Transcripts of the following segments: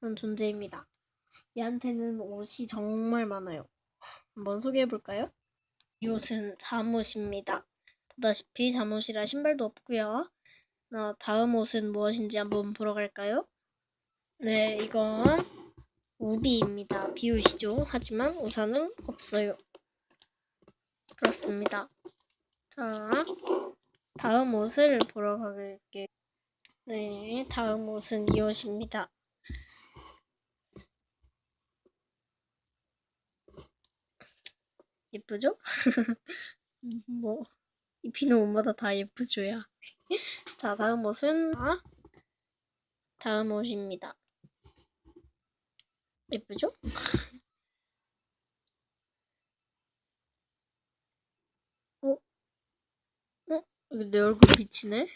그런 존재입니다. 얘한테는 옷이 정말 많아요. 한번 소개해 볼까요? 이 옷은 잠옷입니다. 보다시피 잠옷이라 신발도 없고요. 나 다음 옷은 무엇인지 한번 보러 갈까요? 네, 이건 우비입니다. 비우시죠. 하지만 우산은 없어요. 그렇습니다. 자, 다음 옷을 보러 가볼게요. 네, 다음 옷은 이 옷입니다. 예쁘죠? 뭐, 입히는 옷마다 다 예쁘죠야. 자, 다음 옷은, 아, 다음 옷입니다. 예쁘죠? 어? 어? 내 얼굴 비치네?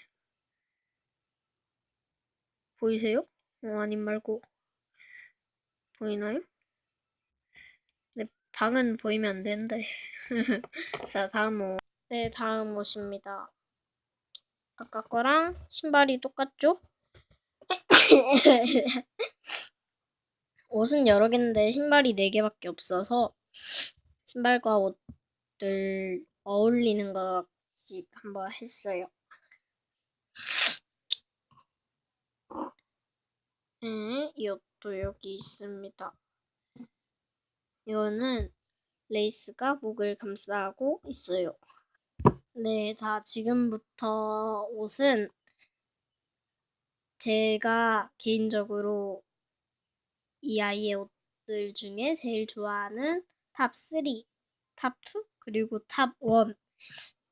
보이세요? 어, 아님 말고. 보이나요? 내 방은 보이면 안 되는데. 자, 다음 옷. 네, 다음 옷입니다. 아까 거랑 신발이 똑같죠? 옷은 여러 개인데 신발이 네 개밖에 없어서 신발과 옷들 어울리는 것 같이 한번 했어요. 네, 이 옷도 여기 있습니다. 이거는 레이스가 목을 감싸고 있어요. 네, 자, 지금부터 옷은 제가 개인적으로 이 아이의 옷들 중에 제일 좋아하는 탑 3, 탑 2, 그리고 탑 1.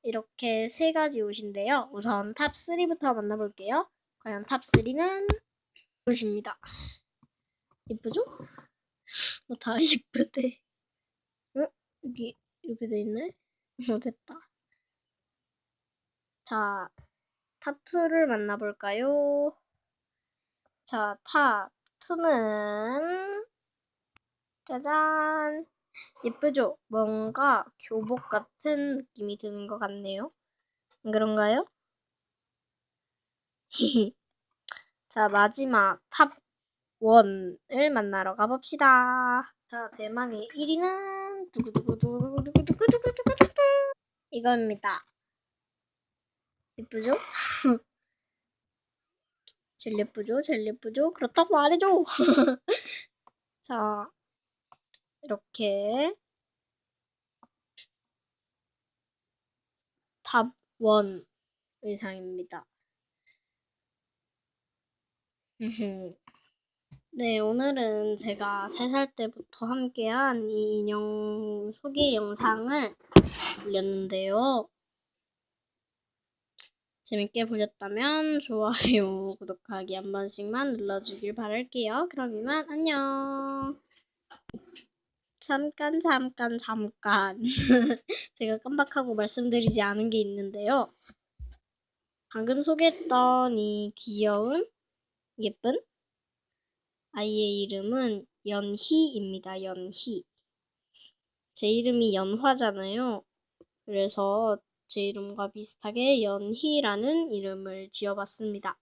이렇게 세 가지 옷인데요. 우선 탑 3부터 만나볼게요. 과연 탑 3는 옷입니다. 예쁘죠? 뭐다 예쁘대. 어? 여기 이렇게 돼 있네? 어, 됐다. 자, 탑 2를 만나볼까요? 자, 탑 2는 짜잔! 예쁘죠? 뭔가 교복 같은 느낌이 드는 것 같네요. 안 그런가요? 자, 마지막 탑 원을 만나러 가봅시다. 자, 대망의 1위는 두구두구두구두구두구두구두구 이겁니다. 예쁘죠? 제일 예쁘죠? 제일 예쁘죠? 그렇다고 말해줘! 자, 이렇게 답1 의상입니다. 네, 오늘은 제가 3살 때부터 함께한 이 인형 소개 영상을 올렸는데요. 재밌게 보셨다면 좋아요, 구독하기 한 번씩만 눌러주길 바랄게요. 그럼 이만 안녕. 잠깐, 잠깐, 잠깐. 제가 깜빡하고 말씀드리지 않은 게 있는데요. 방금 소개했던 이 귀여운, 예쁜 아이의 이름은 연희입니다. 연희. 제 이름이 연화잖아요. 그래서 제 이름과 비슷하게 연희라는 이름을 지어봤습니다.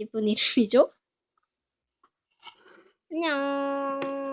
예쁜 이름이죠? 안녕.